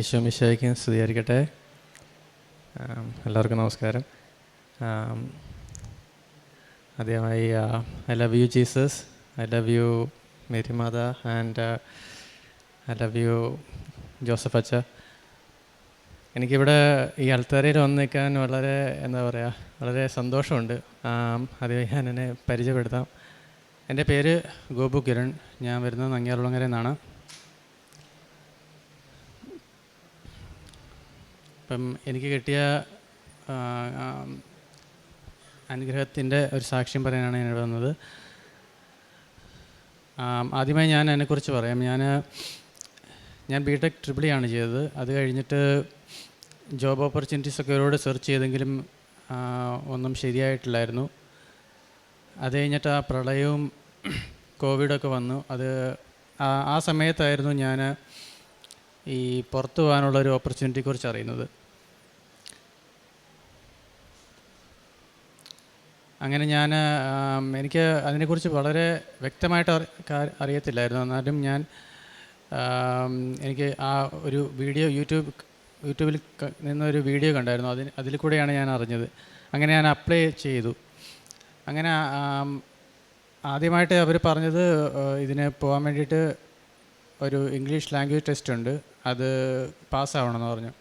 ഈശോ മിശോയ്ക്ക് സ്തുതിയായിരിക്കട്ടെ. എല്ലാവർക്കും നമസ്കാരം. ആദ്യമായി I love you Jesus I love you Mary Matha and I love you Joseph അച്ച എനിക്കിവിടെ ഈ അൽത്തറയിൽ വന്ന് നിൽക്കാൻ വളരെ എന്താ പറയുക വളരെ സന്തോഷമുണ്ട്. ആദ്യമായി ഞാൻ എന്നെ പരിചയപ്പെടുത്താം. എന്റെ പേര് ഗോപു കിരൺ. ഞാൻ വരുന്നത് നങ്ങിയാറുളങ്ങര നിന്നാണ്. ഇപ്പം എനിക്ക് കിട്ടിയ അനുഗ്രഹത്തിന്റെ ഒരു സാക്ഷ്യം പറയാനാണ് ഞാൻ ഇവിടെ വന്നത്. ആദ്യമായി ഞാൻ എന്നെക്കുറിച്ച് പറയാം. ഞാൻ ഞാൻ ബി ടെക് ട്രിപ്പിൾ ആണ് ചെയ്തത്. അത് കഴിഞ്ഞിട്ട് ജോബ് ഓപ്പർച്യൂണിറ്റീസ് ഒക്കെ ഒരുപാട് സെർച്ച് ചെയ്തെങ്കിലും ഒന്നും ശരിയായിട്ടില്ലായിരുന്നു. അത് കഴിഞ്ഞിട്ട് ആ പ്രളയവും കോവിഡൊക്കെ വന്നു. അത് ആ സമയത്തായിരുന്നു ഞാൻ ഈ പുറത്തു പോകാനുള്ളൊരു ഓപ്പർച്യൂണിറ്റിയെക്കുറിച്ച് അറിയുന്നത്. അങ്ങനെ ഞാൻ എനിക്ക് അതിനെക്കുറിച്ച് വളരെ വ്യക്തമായിട്ട് അറിയത്തില്ലായിരുന്നു. എന്നാലും ഞാൻ എനിക്ക് ആ ഒരു വീഡിയോ യൂട്യൂബ് യൂട്യൂബിൽ നിന്നൊരു വീഡിയോ കണ്ടായിരുന്നു. അതിന് അതിൽ കൂടെയാണ് ഞാൻ അറിഞ്ഞത്. അങ്ങനെ ഞാൻ അപ്ലൈ ചെയ്തു. അങ്ങനെ ആദ്യമായിട്ട് അവർ പറഞ്ഞത് ഇതിന് പോകാൻ വേണ്ടിയിട്ട് ഒരു ഇംഗ്ലീഷ് ലാംഗ്വേജ് ടെസ്റ്റ് ഉണ്ട് അത് പാസ്സാവണമെന്ന് പറഞ്ഞു.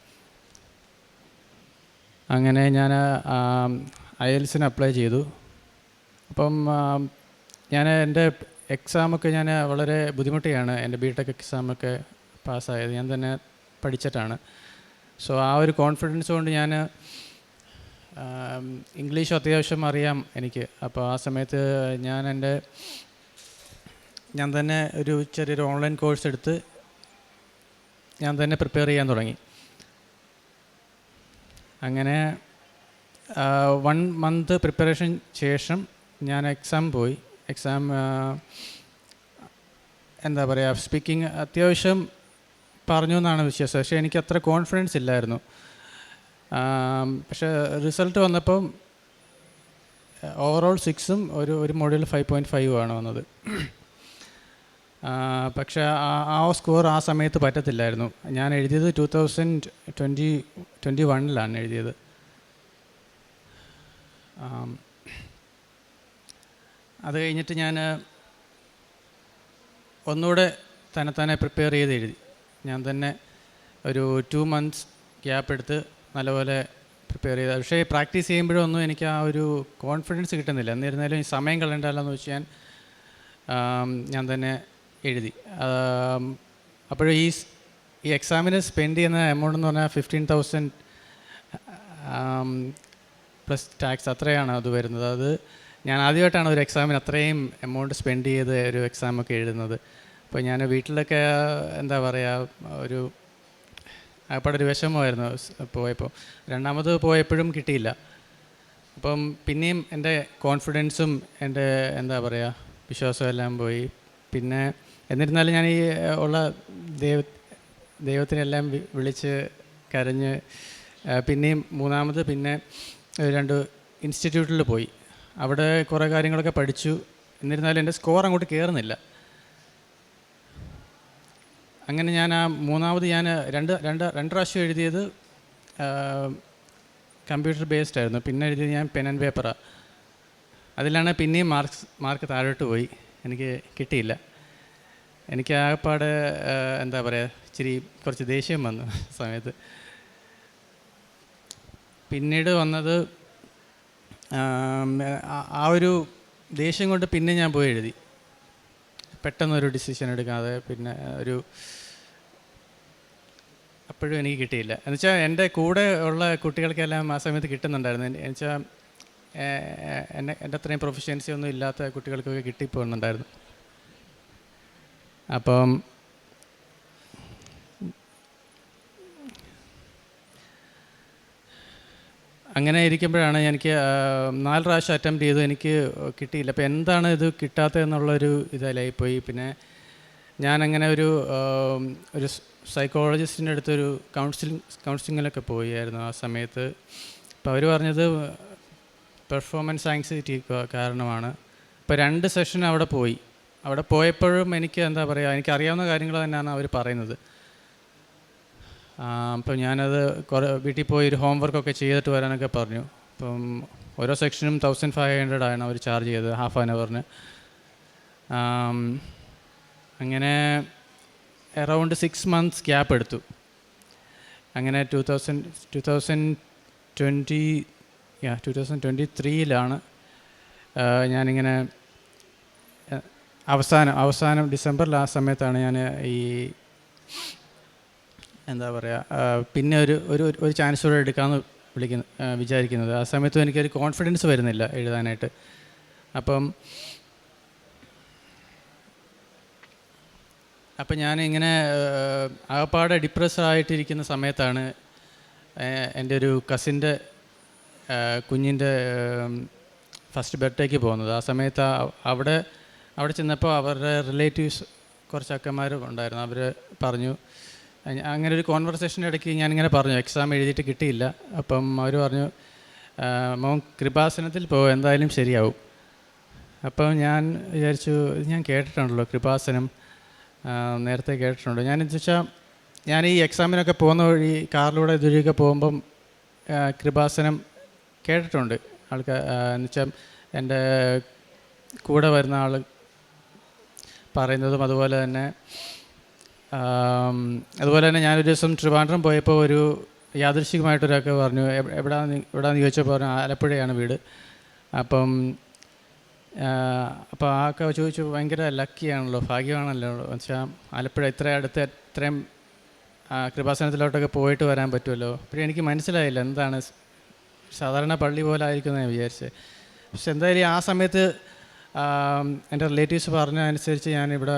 അങ്ങനെ ഞാൻ ഐഎൽസിന് അപ്ലൈ ചെയ്തു. അപ്പം ഞാൻ എന്റെ എക്സാമൊക്കെ ഞാൻ വളരെ ബുദ്ധിമുട്ടിയാണ്. എന്റെ ബി ടെക് എക്സാമൊക്കെ പാസ്സായത്. ഞാൻ തന്നെ പഠിച്ചിട്ടാണ്. സോ ആ ഒരു കോൺഫിഡൻസ് കൊണ്ട് ഞാൻ ഇംഗ്ലീഷ് അത്യാവശ്യം അറിയാം എനിക്ക്. അപ്പോൾ ആ സമയത്ത് ഞാൻ എന്റെ ഞാൻ തന്നെ ഒരു ചെറിയൊരു ഓൺലൈൻ കോഴ്സ് എടുത്ത് ഞാൻ തന്നെ പ്രിപ്പയർ ചെയ്യാൻ തുടങ്ങി. അങ്ങനെ വൺ മന്ത് പ്രിപ്പറേഷൻ ശേഷം ഞാൻ എക്സാം പോയി. എക്സാം എന്താ പറയുക സ്പീക്കിംഗ് അത്യാവശ്യം പറഞ്ഞു എന്നാണ് വിശ്വാസം. പക്ഷേ എനിക്ക് അത്ര കോൺഫിഡൻസ് ഇല്ലായിരുന്നു. പക്ഷേ റിസൾട്ട് വന്നപ്പം ഓവറോൾ സിക്സും ഒരു ഒരു മോഡ്യൂൾ ഫൈവ് പോയിന്റ് ഫൈവ് ആണ് വന്നത്. പക്ഷേ ആ സ്കോർ ആ സമയത്ത് പറ്റത്തില്ലായിരുന്നു. ഞാൻ എഴുതിയത് ടു തൗസൻഡ് ട്വന്റി ട്വന്റി വണ്ണിലാണ് എഴുതിയത്. അത് കഴിഞ്ഞിട്ട് ഞാൻ ഒന്നുകൂടെ തന്നെത്താനെ പ്രിപ്പയർ ചെയ്ത് എഴുതി. ഞാൻ തന്നെ ഒരു ടു മന്ത്സ് ഗ്യാപ്പ് എടുത്ത് നല്ലപോലെ പ്രിപ്പയർ ചെയ്ത. പക്ഷേ പ്രാക്ടീസ് ചെയ്യുമ്പോഴൊന്നും എനിക്ക് ആ ഒരു കോൺഫിഡൻസ് കിട്ടുന്നില്ല. എന്നിരുന്നാലും ഈ സമയം കളയണ്ടല്ലോ എന്ന് വെച്ച് ഞാൻ ഞാൻ തന്നെ എഴുതി. അപ്പോഴും ഈ ഈ എക്സാമിന് സ്പെൻഡ് ചെയ്യുന്ന എമൗണ്ട് എന്ന് പറഞ്ഞാൽ ഫിഫ്റ്റീൻ തൗസൻഡ് പ്ലസ് ടാക്സ് അത്രയാണ് അത് വരുന്നത്. അത് ഞാൻ ആദ്യമായിട്ടാണ് ഒരു എക്സാമിന് അത്രയും എമൗണ്ട് സ്പെൻഡ് ചെയ്ത് ഒരു എക്സാമൊക്കെ എഴുതുന്നത്. അപ്പോൾ ഞാൻ വീട്ടിലൊക്കെ എന്താ പറയുക ഒരു അപ്പോൾ ഒരു വിഷമമായിരുന്നു. പോയപ്പോൾ രണ്ടാമത് പോയപ്പോഴും കിട്ടിയില്ല. അപ്പം പിന്നെയും എന്റെ കോൺഫിഡൻസും എന്റെ എന്താ പറയുക വിശ്വാസവും എല്ലാം പോയി. പിന്നെ എന്നിരുന്നാലും ഞാൻ ഈ ഉള്ള ദൈവ ദൈവത്തിനെല്ലാം വിളിച്ച് കരഞ്ഞ് പിന്നെയും മൂന്നാമത് പിന്നെ രണ്ട് ഇൻസ്റ്റിറ്റ്യൂട്ടിൽ പോയി. അവിടെ കുറേ കാര്യങ്ങളൊക്കെ പഠിച്ചു. എന്നിരുന്നാലും എന്റെ സ്കോർ അങ്ങോട്ട് കയറുന്നില്ല അങ്ങനെ ഞാൻ ആ മൂന്നാമത് ഞാൻ രണ്ട് രണ്ട് രണ്ട് പ്രാവശ്യം എഴുതിയത് കമ്പ്യൂട്ടർ ബേസ്ഡ് ആയിരുന്നു. പിന്നെ എഴുതിയത് ഞാൻ പെൻ ആൻഡ് പേപ്പറാണ് അതിലാണ് പിന്നെയും മാർക്സ് മാർക്ക് താഴോട്ട് പോയി. എനിക്ക് കിട്ടിയില്ല. എനിക്ക് ആകെപ്പാട് എന്താ പറയുക ഇച്ചിരി കുറച്ച് ദേഷ്യം വന്നു സമയത്ത്. പിന്നീട് വന്നത് ആ- ഒരു ദേഷ്യം കൊണ്ട് പിന്നെ ഞാൻ പോയി എഴുതി. പെട്ടെന്നൊരു ഡിസിഷൻ എടുക്കാതെ പിന്നെ ഒരു അപ്പോഴും എനിക്ക് കിട്ടിയില്ല. എന്നുവെച്ചാൽ എന്റെ കൂടെ ഉള്ള കുട്ടികൾക്കെല്ലാം ആ സമയത്ത് കിട്ടുന്നുണ്ടായിരുന്നു. എന്നുവെച്ചാൽ എന്നെ എന്റെ അത്രയും പ്രൊഫഷ്യൻസി ഒന്നും ഇല്ലാത്ത കുട്ടികൾക്കൊക്കെ കിട്ടിപ്പോകുന്നുണ്ടായിരുന്നു അപ്പം അങ്ങനെ ഇരിക്കുമ്പോഴാണ് എനിക്ക് നാല് പ്രാവശ്യം അറ്റംപ്റ്റ് ചെയ്തു എനിക്ക് കിട്ടിയില്ല. അപ്പോൾ എന്താണ് ഇത് കിട്ടാത്തതെന്നുള്ളൊരു ഇതിലായിപ്പോയി പിന്നെ ഞാനങ്ങനെ ഒരു ഒരു സൈക്കോളജിസ്റ്റിന്റെ അടുത്തൊരു കൗൺസിലിംഗ് കൗൺസിലിങ്ങിലൊക്കെ പോയായിരുന്നു ആ സമയത്ത്. അപ്പോൾ അവർ പറഞ്ഞത് പെർഫോമൻസ് ആങ്സൈറ്റി കാരണമാണ്. ഇപ്പോൾ രണ്ട് സെഷൻ അവിടെ പോയി. അവിടെ പോയപ്പോഴും എനിക്ക് എന്താ പറയുക എനിക്ക് അറിയാവുന്ന കാര്യങ്ങൾ തന്നെയാണ് അവർ പറയുന്നത്. അപ്പോൾ ഞാനത് കുറേ വീട്ടിൽ പോയി ഒരു ഹോംവർക്കൊക്കെ ചെയ്തിട്ട് വരാനൊക്കെ പറഞ്ഞു. അപ്പം ഓരോ സെക്ഷനും തൗസൻഡ് ഫൈവ് ഹൺഡ്രഡ് ആണ് അവർ ചാർജ് ചെയ്തത് ഹാഫ് ആൻ അവറിന് അങ്ങനെ അറൗണ്ട് സിക്സ് മന്ത്സ് ഗ്യാപ്പ് എടുത്തു. അങ്ങനെ two thousand two thousand twenty yeah two thousand twenty ത്രീയിലാണ് ഞാനിങ്ങനെ അവസാനം അവസാനം ഡിസംബറിൽ ആ സമയത്താണ് ഞാൻ ഈ എന്താ പറയുക പിന്നെ ഒരു ഒരു ഒരു ചാൻസ് കൂടെ എടുക്കാമെന്ന് വിളിക്കുന്ന വിചാരിക്കുന്നത്. ആ സമയത്തും എനിക്കൊരു കോൺഫിഡൻസ് വരുന്നില്ല എഴുതാനായിട്ട്. അപ്പം അപ്പം ഞാനിങ്ങനെ ആകപ്പാടെ ഡിപ്രസ് ആയിട്ടിരിക്കുന്ന സമയത്താണ് എന്റെ ഒരു കസിന്റെ കുഞ്ഞിന്റെ ഫസ്റ്റ് ബർത്ത്ഡേക്ക് പോകുന്നത്. ആ സമയത്ത് അവിടെ അവിടെ ചെന്നപ്പോൾ അവരുടെ റിലേറ്റീവ്സ് കുറച്ച് അക്കന്മാരും ഉണ്ടായിരുന്നു. അവർ പറഞ്ഞു അങ്ങനെ ഒരു കോൺവെർസേഷന്റെ ഇടയ്ക്ക് ഞാനിങ്ങനെ പറഞ്ഞു എക്സാം എഴുതിയിട്ട് കിട്ടിയില്ല. അപ്പം അവർ പറഞ്ഞു മോൻ കൃപാസനത്തിൽ പോകും എന്തായാലും ശരിയാവും. അപ്പം ഞാൻ വിചാരിച്ചു ഞാൻ കേട്ടിട്ടുണ്ടല്ലോ കൃപാസനം. നേരത്തെ കേട്ടിട്ടുണ്ട്. ഞാൻ വെച്ചാൽ ഞാൻ ഈ എക്സാമിനൊക്കെ പോകുന്ന വഴി കാറിലൂടെ ഇതുവഴിയൊക്കെ പോകുമ്പം കൃപാസനം കേട്ടിട്ടുണ്ട്. ആൾക്കാർ എന്ന് വെച്ചാൽ എന്റെ കൂടെ വരുന്ന ആൾ പറയുന്നതും അതുപോലെ തന്നെ അതുപോലെ തന്നെ ഞാനൊരു ദിവസം ട്രിവാൻഡ്രം പോയപ്പോൾ ഒരു യാദൃശികമായിട്ടൊരാൾക്ക് പറഞ്ഞു "എവ്- എവിടാന്ന് എവിടാന്ന് ചോദിച്ചപ്പോൾ പറഞ്ഞു ആലപ്പുഴയാണ് വീട്. അപ്പം അപ്പോൾ ആ ചോദിച്ചു ഭയങ്കര ലക്കിയാണല്ലോ ഭാഗ്യമാണല്ലോ എന്ന് വെച്ചാൽ ആലപ്പുഴ ഇത്ര അടുത്ത് ഇത്രയും കൃപാസനത്തിലോട്ടൊക്കെ പോയിട്ട് വരാൻ പറ്റുമല്ലോ. പിന്നെ എനിക്ക് മനസ്സിലായില്ല എന്താണ് സാധാരണ പള്ളി പോലെ ആയിരിക്കും ഞാൻ വിചാരിച്ചത്. പക്ഷെ എന്തായാലും ആ സമയത്ത് എന്റെ റിലേറ്റീവ്സ് പറഞ്ഞ അനുസരിച്ച് ഞാനിവിടെ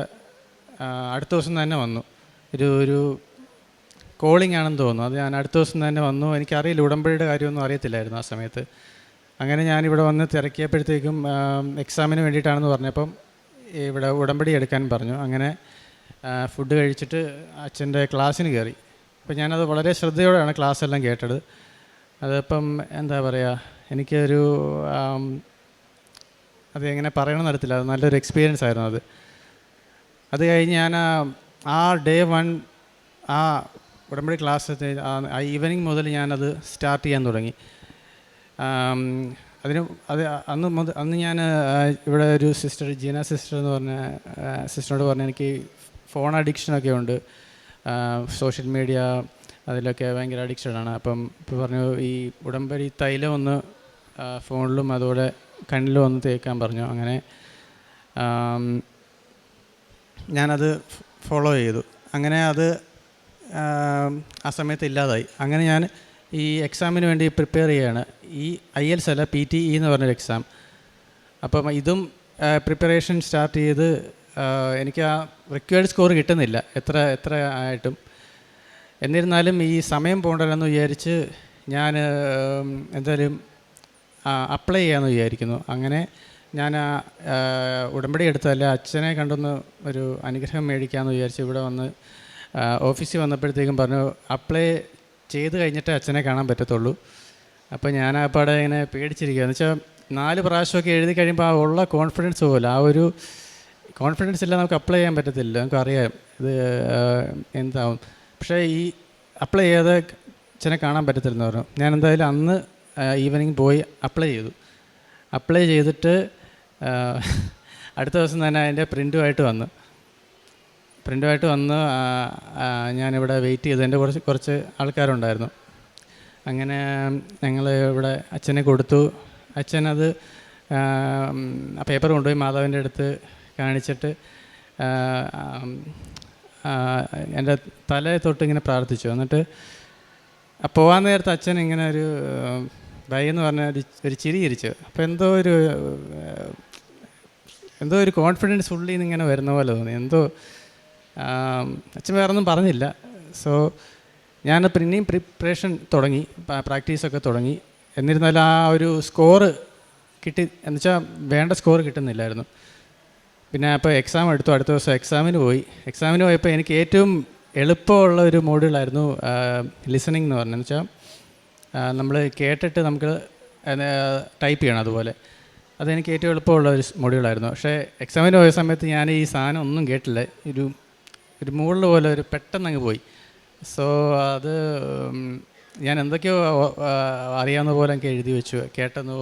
അടുത്ത ദിവസം തന്നെ വന്നു. ഒരു ഒരു കോളിംഗ് ആണെന്ന് തോന്നുന്നു. അത് ഞാൻ അടുത്ത ദിവസം തന്നെ വന്നു. എനിക്കറിയില്ല ഉടമ്പടിയുടെ കാര്യമൊന്നും അറിയത്തില്ലായിരുന്നു ആ സമയത്ത്. അങ്ങനെ ഞാനിവിടെ വന്ന് തിരക്കിയപ്പോഴത്തേക്കും എക്സാമിന് വേണ്ടിയിട്ടാണെന്ന് പറഞ്ഞപ്പം ഇവിടെ ഉടമ്പടി എടുക്കാൻ പറഞ്ഞു. അങ്ങനെ ഫുഡ് കഴിച്ചിട്ട് അച്ഛന്റെ ക്ലാസ്സിന് കയറി. അപ്പോൾ ഞാനത് വളരെ ശ്രദ്ധയോടെയാണ് ക്ലാസ് എല്ലാം കേട്ടത്. അതിപ്പം എന്താ പറയുക എനിക്കൊരു അത് എങ്ങനെ പറയണമെന്ന് അറിയത്തില്ല. അത് നല്ലൊരു എക്സ്പീരിയൻസ് ആയിരുന്നു അത്. അത് കഴിഞ്ഞ് ഞാൻ ആ- ഡേ വൺ ആ ഉടമ്പടി ക്ലാസ് ആ ഈവനിങ് മുതൽ ഞാനത് സ്റ്റാർട്ട് ചെയ്യാൻ തുടങ്ങി. അതിന് അത് അന്ന് മുതൽ അന്ന് ഞാൻ ഇവിടെ ഒരു സിസ്റ്റർ ജീന സിസ്റ്റർ എന്ന് പറഞ്ഞ സിസ്റ്ററോട് പറഞ്ഞു എനിക്ക് ഫോൺ അഡിക്ഷനൊക്കെ ഉണ്ട്. സോഷ്യൽ മീഡിയ അതിലൊക്കെ ഭയങ്കര അഡിക്ഷനാണ് അപ്പം ഇപ്പോൾ പറഞ്ഞു ഈ ഉടമ്പടി തൈലം ഒന്ന് ഫോണിലും അതുപോലെ കണ്ണിലും ഒന്ന് തേക്കാൻ പറഞ്ഞു. അങ്ങനെ ഞാനത് ഫോളോ ചെയ്തു. അങ്ങനെ അത് ആ സമയത്ത് ഇല്ലാതായി. അങ്ങനെ ഞാൻ ഈ എക്സാമിന് വേണ്ടി പ്രിപ്പയർ ചെയ്യുകയാണ് ഈ ഐ എൽസ് അല്ല പി ടി ഇ എന്ന് പറഞ്ഞൊരു എക്സാം അപ്പം ഇതും പ്രിപ്പറേഷൻ സ്റ്റാർട്ട് ചെയ്ത് എനിക്ക് ആ റിക്വയർഡ് സ്കോർ കിട്ടുന്നില്ല. എത്ര എത്ര ആയിട്ടും. എന്നിരുന്നാലും ഈ സമയം പോകണ്ടല്ലെന്ന് വിചാരിച്ച് ഞാൻ എന്തായാലും അപ്ലൈ ചെയ്യാമെന്ന് വിചാരിക്കുന്നു. അങ്ങനെ ഞാൻ ആ, ഉടമ്പടി എടുത്തതല്ല അച്ഛനെ കണ്ടൊന്ന് ഒരു അനുഗ്രഹം മേടിക്കാമെന്ന് വിചാരിച്ച് ഇവിടെ വന്ന് ഓഫീസിൽ വന്നപ്പോഴത്തേക്കും പറഞ്ഞു അപ്ലൈ ചെയ്ത് കഴിഞ്ഞിട്ടേ അച്ഛനെ കാണാൻ പറ്റത്തുള്ളൂ. അപ്പോൾ ഞാൻ ആ പാടെ ഇങ്ങനെ പേടിച്ചിരിക്കുക എന്ന് വെച്ചാൽ നാല് പ്രാവശ്യമൊക്കെ എഴുതി കഴിയുമ്പോൾ ആ ഉള്ള കോൺഫിഡൻസ് പോലെ ആ ഒരു കോൺഫിഡൻസ് ഇല്ല നമുക്ക് അപ്ലൈ ചെയ്യാൻ പറ്റത്തില്ല. നമുക്ക് അറിയാം ഇത് എന്താവും. പക്ഷേ ഈ അപ്ലൈ ചെയ്ത് അച്ഛനെ കാണാൻ പറ്റത്തില്ലെന്ന് പറഞ്ഞു. ഞാൻ എന്തായാലും അന്ന് ഈവനിങ് പോയി അപ്ലൈ ചെയ്തു. അപ്ലൈ ചെയ്തിട്ട് അടുത്ത ദിവസം തന്നെ അതിന്റെ പ്രിന്റുമായിട്ട് വന്നു. പ്രിന്റുമായിട്ട് വന്ന് ഞാനിവിടെ വെയിറ്റ് ചെയ്തു എന്റെ കുറച്ച് കുറച്ച് ആൾക്കാരുണ്ടായിരുന്നു. അങ്ങനെ ഞങ്ങൾ ഇവിടെ അച്ഛനെ കൊടുത്തു. അച്ഛനത് പേപ്പർ കൊണ്ടുപോയി മാതാവിന്റെ അടുത്ത് കാണിച്ചിട്ട് എന്റെ തലയെ തൊട്ട് ഇങ്ങനെ പ്രാർത്ഥിച്ചു. എന്നിട്ട് പോകാൻ നേരത്ത് അച്ഛൻ ഇങ്ങനെ ഒരു ഭയ എന്ന് പറഞ്ഞ ഒരു ചിരി ചിരിച്ചു അപ്പോൾ എന്തോ ഒരു എന്തോ ഒരു കോൺഫിഡൻസ് ഉള്ളിൽ നിന്ന് ഇങ്ങനെ വരുന്ന പോലെ തോന്നി. എന്തോ അച്ഛൻ വേറെ ഒന്നും പറഞ്ഞില്ല. സോ ഞാൻ പിന്നെയും പ്രിപ്പറേഷൻ തുടങ്ങി പ്രാക്ടീസൊക്കെ തുടങ്ങി. എന്നിരുന്നാലും ആ ഒരു സ്കോറ് കിട്ടി എന്ന് വെച്ചാൽ വേണ്ട സ്കോർ കിട്ടുന്നില്ലായിരുന്നു. പിന്നെ അപ്പോൾ എക്സാം എടുത്തു. അടുത്ത ദിവസം എക്സാമിന് പോയി. എക്സാമിന് പോയപ്പോൾ എനിക്ക് ഏറ്റവും എളുപ്പമുള്ള ഒരു മോഡ്യൂളായിരുന്നു ലിസണിങ് എന്ന് പറഞ്ഞതെന്ന് വെച്ചാൽ നമ്മൾ കേട്ടിട്ട് നമുക്ക് ടൈപ്പ് ചെയ്യണം അതുപോലെ. അതെനിക്ക് ഏറ്റവും എളുപ്പമുള്ള ഒരു മൊഡ്യൂളായിരുന്നു. പക്ഷേ എക്സാമിന് പോയ സമയത്ത് ഞാൻ ഈ സാധനം ഒന്നും കേട്ടില്ല. ഒരു ഒരു മുകളിൽ പോലെ ഒരു പെട്ടെന്ന് അങ്ങ് പോയി. സോ അത് ഞാൻ എന്തൊക്കെയോ അറിയാവുന്ന പോലെ എനിക്ക് എഴുതി വെച്ചു. കേട്ടെന്ന്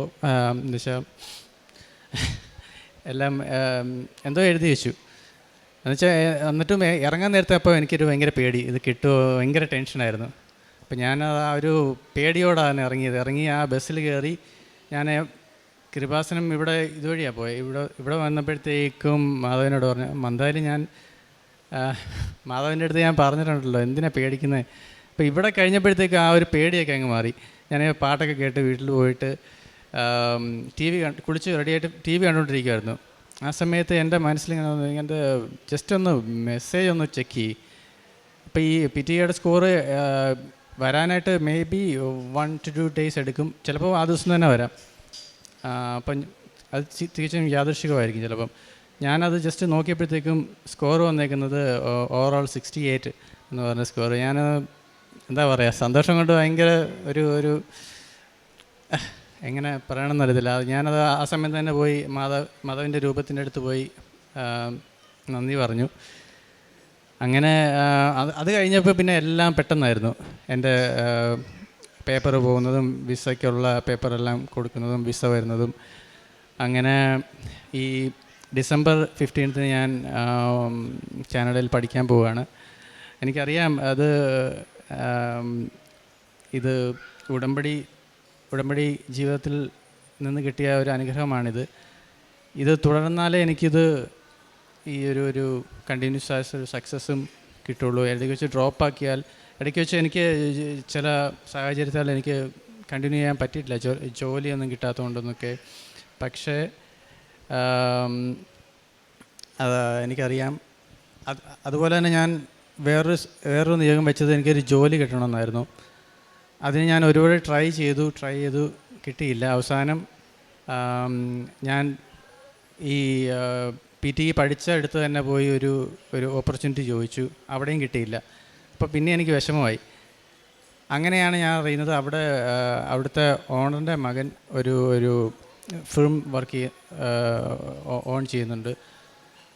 എന്നുവെച്ചാൽ എല്ലാം എന്തോ എഴുതി വെച്ചു. എന്നുവെച്ചാൽ എന്നിട്ടും ഇറങ്ങാൻ നേരത്തെ അപ്പോൾ എനിക്കൊരു ഭയങ്കര പേടി. ഇത് കിട്ടുമോ ഭയങ്കര ടെൻഷനായിരുന്നു അപ്പോൾ ഞാൻ ആ ഒരു പേടിയോടാണ് ഇറങ്ങിയത്. ഇറങ്ങി ആ ബസ്സിൽ കയറി ഞാൻ കൃപാസനം ഇവിടെ ഇതുവഴിയാണ് പോയത് ഇവിടെ ഇവിടെ വന്നപ്പോഴത്തേക്കും മാധവനോട് പറഞ്ഞു മന്ദാലി ഞാൻ മാധവന്റെ അടുത്ത് ഞാൻ പറഞ്ഞിട്ടുണ്ടല്ലോ എന്തിനാ പേടിക്കുന്നത് അപ്പോൾ ഇവിടെ കഴിഞ്ഞപ്പോഴത്തേക്ക് ആ ഒരു പേടിയൊക്കെ അങ്ങ് മാറി. ഞാൻ പാട്ടൊക്കെ കേട്ട് വീട്ടിൽ പോയിട്ട് ടി വി കുളിച്ച് റെഡിയായിട്ട് ടി വി കണ്ടുകൊണ്ടിരിക്കുമായിരുന്നു ആ സമയത്ത് എന്റെ മനസ്സിലിങ്ങനെ ഇങ്ങനത്തെ ജസ്റ്റ് ഒന്ന് മെസ്സേജ് ഒന്ന് ചെക്ക് ചെയ്യും. അപ്പോൾ ഈ പി ടി എയുടെ സ്കോറ് വരാനായിട്ട് maybe one two two days എടുക്കും. ചിലപ്പോൾ ആ ദിവസം തന്നെ വരാം. അപ്പം അത് തികച്ചും യാദൃശികമായിരിക്കും ചിലപ്പം. ഞാനത് ജസ്റ്റ് നോക്കിയപ്പോഴത്തേക്കും സ്കോർ വന്നേക്കുന്നത് ഓവറോൾ സിക്സ്റ്റി എയ്റ്റ് എന്ന് പറഞ്ഞ സ്കോർ ഞാൻ എന്താ പറയുക സന്തോഷം കൊണ്ട് ഭയങ്കര ഒരു ഒരു എങ്ങനെ പറയണമെന്ന് അറിയത്തില്ല. ഞാനത് ആ സമയത്ത് തന്നെ പോയി മാധവ് മാധവിന്റെ രൂപത്തിന്റെ അടുത്ത് പോയി നന്ദി പറഞ്ഞു. അങ്ങനെ അത് കഴിഞ്ഞപ്പോൾ പിന്നെ എല്ലാം പെട്ടെന്നായിരുന്നു. എന്റെ പേപ്പർ പോകുന്നതും വിസയ്ക്കുള്ള പേപ്പറെല്ലാം കൊടുക്കുന്നതും വിസ വരുന്നതും. അങ്ങനെ ഈ ഡിസംബർ ഫിഫ്റ്റീൻത്തിന് ഞാൻ കാനഡയിൽ പഠിക്കാൻ പോവുകയാണ്. എനിക്കറിയാം അത് ഇത് ഉടമ്പടി ഉടമ്പടി ജീവിതത്തിൽ നിന്ന് കിട്ടിയ ഒരു അനുഗ്രഹമാണിത്. ഇത് തുടർന്നാലേ എനിക്കിത് ഈ ഒരു ഒരു കണ്ടിന്യൂസ് ആയ ഒരു സക്സസ്സും കിട്ടുള്ളൂ എഴുതി വെച്ച് ഡ്രോപ്പ് ആക്കിയാൽ ഇടയ്ക്ക് വെച്ച് എനിക്ക് ചില സാഹചര്യത്താൽ എനിക്ക് കണ്ടിന്യൂ ചെയ്യാൻ പറ്റിയിട്ടില്ല. ജോ ജോലിയൊന്നും കിട്ടാത്തതുകൊണ്ടൊന്നൊക്കെ. പക്ഷേ അത് എനിക്കറിയാം. അത് അതുപോലെ തന്നെ ഞാൻ വേറൊരു വേറൊരു നിയോഗം വെച്ചത് എനിക്കൊരു ജോലി കിട്ടണമെന്നായിരുന്നു. അതിന് ഞാൻ ഒരുപാട് ട്രൈ ചെയ്തു ട്രൈ ചെയ്തു കിട്ടിയില്ല. അവസാനം ഞാൻ ഈ പി ടി പഠിച്ച അടുത്ത് തന്നെ പോയി ഒരു ഒരു ഓപ്പർച്യൂണിറ്റി ചോദിച്ചു. അവിടെയും കിട്ടിയില്ല. അപ്പോൾ പിന്നെ എനിക്ക് വിഷമമായി. അങ്ങനെയാണ് ഞാൻ അറിയുന്നത്. അവിടെ അവിടുത്തെ ഓണറിന്റെ മകൻ ഒരു ഒരു ഫിലിം വർക്ക് ചെയ്യ ഓൺ ചെയ്യുന്നുണ്ട്.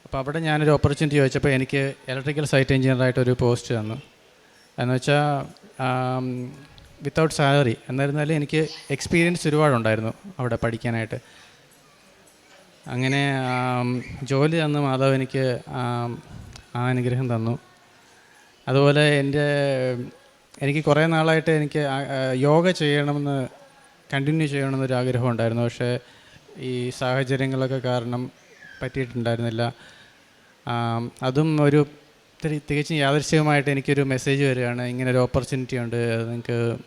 അപ്പോൾ അവിടെ ഞാനൊരു ഓപ്പർച്യൂണിറ്റി ചോദിച്ചപ്പോൾ എനിക്ക് ഇലക്ട്രിക്കൽ സൈറ്റ് എഞ്ചിനീയറായിട്ടൊരു പോസ്റ്റ് തന്നു. എന്ന് വെച്ചാൽ വിത്തൗട്ട് സാലറി എന്നിരുന്നാലും എനിക്ക് എക്സ്പീരിയൻസ് ഒരുപാടുണ്ടായിരുന്നു അവിടെ പഠിക്കാനായിട്ട്. അങ്ങനെ ജോലി തന്നു മാധവ് എനിക്ക് ആ അനുഗ്രഹം തന്നു. അതുപോലെ എന്റെ എനിക്ക് കുറേ നാളായിട്ട് എനിക്ക് യോഗ ചെയ്യണമെന്ന് കണ്ടിന്യൂ ചെയ്യണമെന്നൊരു ആഗ്രഹം ഉണ്ടായിരുന്നു പക്ഷേ ഈ സാഹചര്യങ്ങളൊക്കെ കാരണം പറ്റിയിട്ടുണ്ടായിരുന്നില്ല. അതും ഒരു തികച്ചും യാദൃശ്ചികമായിട്ട് എനിക്കൊരു മെസ്സേജ് വരികയാണ്. ഇങ്ങനെ ഒരു ഓപ്പർച്യൂണിറ്റി ഉണ്ട്. അത് നിങ്ങൾക്ക്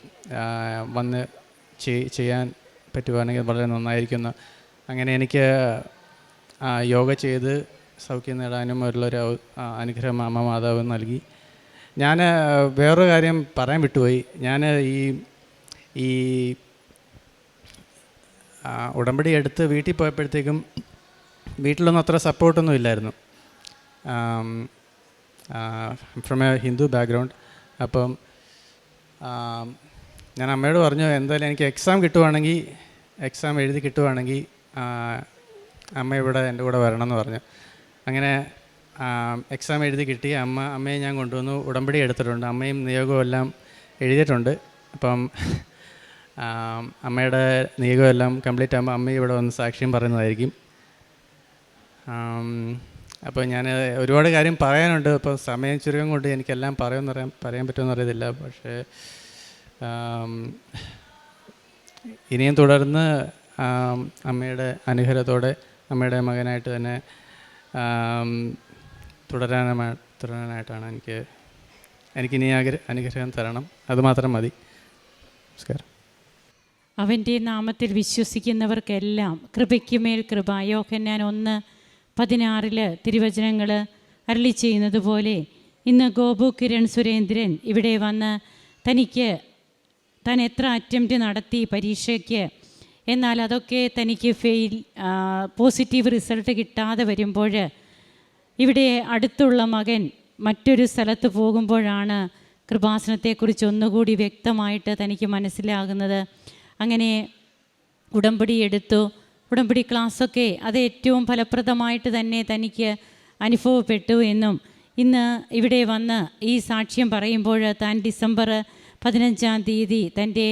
വന്ന് ചെയ്- ചെയ്യാൻ പറ്റുവാണെങ്കിൽ വളരെ നന്നായിരിക്കുന്നു. അങ്ങനെ എനിക്ക് യോഗ ചെയ്ത് സൗഖ്യം നേടാനും ഉള്ളൊരു അനുഗ്രഹം അമ്മ മാതാവ് നൽകി. ഞാൻ വേറൊരു കാര്യം പറയാൻ വിട്ടുപോയി. ഞാൻ ഈ ഈ ഉടമ്പടി എടുത്ത് വീട്ടിൽ പോയപ്പോഴത്തേക്കും വീട്ടിലൊന്നും അത്ര സപ്പോർട്ടൊന്നും ഇല്ലായിരുന്നു. ഫ്രം എ ഹിന്ദു ബാക്ക്ഗ്രൗണ്ട് അപ്പം ഞാൻ അമ്മയോട് പറഞ്ഞു എന്തായാലും എനിക്ക് എക്സാം കിട്ടുവാണെങ്കിൽ എക്സാം എഴുതി കിട്ടുവാണെങ്കിൽ അമ്മ ഇവിടെ എന്റെ കൂടെ വരണം എന്ന് പറഞ്ഞു. അങ്ങനെ എക്സാം എഴുതി കിട്ടി അമ്മ അമ്മയെ ഞാൻ കൊണ്ടുവന്നു. ഉടമ്പടി എടുത്തിട്ടുണ്ട്. അമ്മയും നിയോഗവും എല്ലാം എഴുതിയിട്ടുണ്ട്. അപ്പം അമ്മയുടെ നിയോഗം എല്ലാം കംപ്ലീറ്റ് ആകുമ്പോൾ അമ്മ ഇവിടെ വന്ന് സാക്ഷ്യം പറയുന്നതായിരിക്കും. അപ്പോൾ ഞാൻ ഒരുപാട് കാര്യം പറയാനുണ്ട്. അപ്പോൾ സമയം ചുരുക്കം കൊണ്ട് എനിക്കെല്ലാം പറയുമെന്ന് പറയാൻ പറയാൻ പറ്റുമെന്ന് അറിയത്തില്ല. പക്ഷേ ഇനിയും തുടർന്ന് അമ്മയുടെ അനുഗ്രഹത്തോടെ അമ്മയുടെ മകനായിട്ട് തന്നെ ആം, തുടരാനാ തുടരാനായിട്ടാണ് എനിക്ക് ഇനി ആഗ്രഹ അനുഗ്രഹം തരണം. അതുമാത്രം മതി. നമസ്കാരം. അവന്റെ നാമത്തിൽ വിശ്വസിക്കുന്നവർക്കെല്ലാം കൃപയ്ക്കുമേൽ കൃപ. യോഹന്നാൻ ഒന്ന് പതിനാറിൽ തിരുവചനങ്ങൾ അരളി ചെയ്യുന്നത് പോലെ ഇന്ന് ഗോപു കിരൺ സുരേന്ദ്രൻ ഇവിടെ വന്ന് തനിക്ക് താൻ എത്ര അറ്റംപ്റ്റ് നടത്തി പരീക്ഷയ്ക്ക്. എന്നാൽ അതൊക്കെ തനിക്ക് ഫെയിൽ പോസിറ്റീവ് റിസൾട്ട് കിട്ടാതെ വരുമ്പോൾ ഇവിടെ അടുത്തുള്ള മകൻ മറ്റൊരു സ്ഥലത്ത് പോകുമ്പോഴാണ് കൃപാസനത്തെക്കുറിച്ച് ഒന്നുകൂടി വ്യക്തമായിട്ട് തനിക്ക് മനസ്സിലാകുന്നത്. അങ്ങനെ ഉടമ്പടി എടുത്തു. ഉടമ്പടി ക്ലാസ്സൊക്കെ അത് ഏറ്റവും ഫലപ്രദമായിട്ട് തന്നെ തനിക്ക് അനുഭവപ്പെട്ടു എന്നും ഇന്ന് ഇവിടെ വന്ന് ഈ സാക്ഷ്യം പറയുമ്പോൾ താൻ ഡിസംബർ പതിനഞ്ചാം തീയതി തന്റെ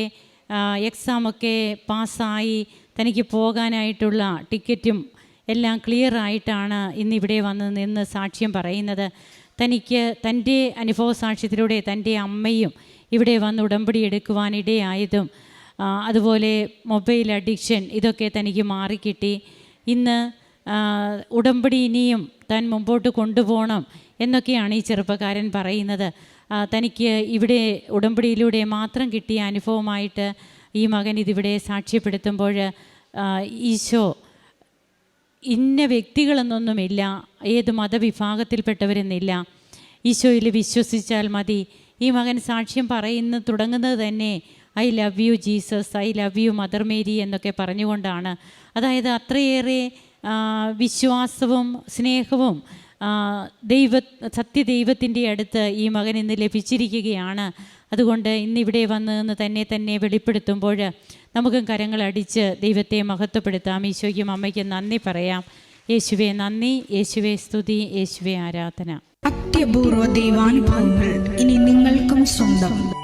എക്സാമൊക്കെ പാസ്സായി തനിക്ക് പോകാനായിട്ടുള്ള ടിക്കറ്റും എല്ലാം ക്ലിയർ ആയിട്ടാണ് ഇന്നിവിടെ വന്ന് നിന്ന് സാക്ഷ്യം പറയുന്നത്. തനിക്ക് തന്റെ അനുഭവ സാക്ഷ്യത്തിലൂടെ തന്റെ അമ്മയും ഇവിടെ വന്ന് ഉടമ്പടി എടുക്കുവാനിടയായതും അതുപോലെ മൊബൈൽ അഡിക്ഷൻ ഇതൊക്കെ തനിക്ക് മാറിക്കിട്ടി. ഇന്ന് ഉടമ്പടി ഇനിയും താൻ മുമ്പോട്ട് കൊണ്ടുപോകണം എന്നൊക്കെയാണ് ഈ ചെറുപ്പക്കാരൻ പറയുന്നത്. തനിക്ക് ഇവിടെ ഉടമ്പടിയിലൂടെ മാത്രം കിട്ടിയ അനുഭവമായിട്ട് ഈ മകൻ ഇതിവിടെ സാക്ഷ്യപ്പെടുത്തുമ്പോൾ ഈശോ ഇന്ന വ്യക്തികളെന്നൊന്നുമില്ല ഏത് മതവിഭാഗത്തിൽപ്പെട്ടവരെന്നില്ല. ഈശോയിൽ വിശ്വസിച്ചാൽ മതി. ഈ മകൻ സാക്ഷ്യം പറയുന്ന തുടങ്ങുന്നത് തന്നെ I love you Jesus I love you mother Mary എന്നൊക്കെ പറഞ്ഞുകൊണ്ടാണ്. അതായത് അത്രയേറെ വിശ്വാസവും സ്നേഹവും ദൈവ സത്യദൈവത്തിന്റെ അടുത്ത് ഈ മകൻ ഇന്ന് ലഭിച്ചിരിക്കുകയാണ്. അതുകൊണ്ട് ഇന്നിവിടെ വന്ന് നിന്ന് തന്നെ തന്നെ വെളിപ്പെടുത്തുമ്പോൾ നമുക്കും കരങ്ങളടിച്ച് ദൈവത്തെ മഹത്വപ്പെടുത്താം. ഈശോയ്ക്കും അമ്മയ്ക്കും നന്ദി പറയാം. യേശുവെ നന്ദി. യേശുവെ സ്തുതി. യേശുവെ ആരാധന. അത്യപൂർവ ദൈവാനുഭവങ്ങൾ ഇനി നിങ്ങൾക്കും സ്വന്തം.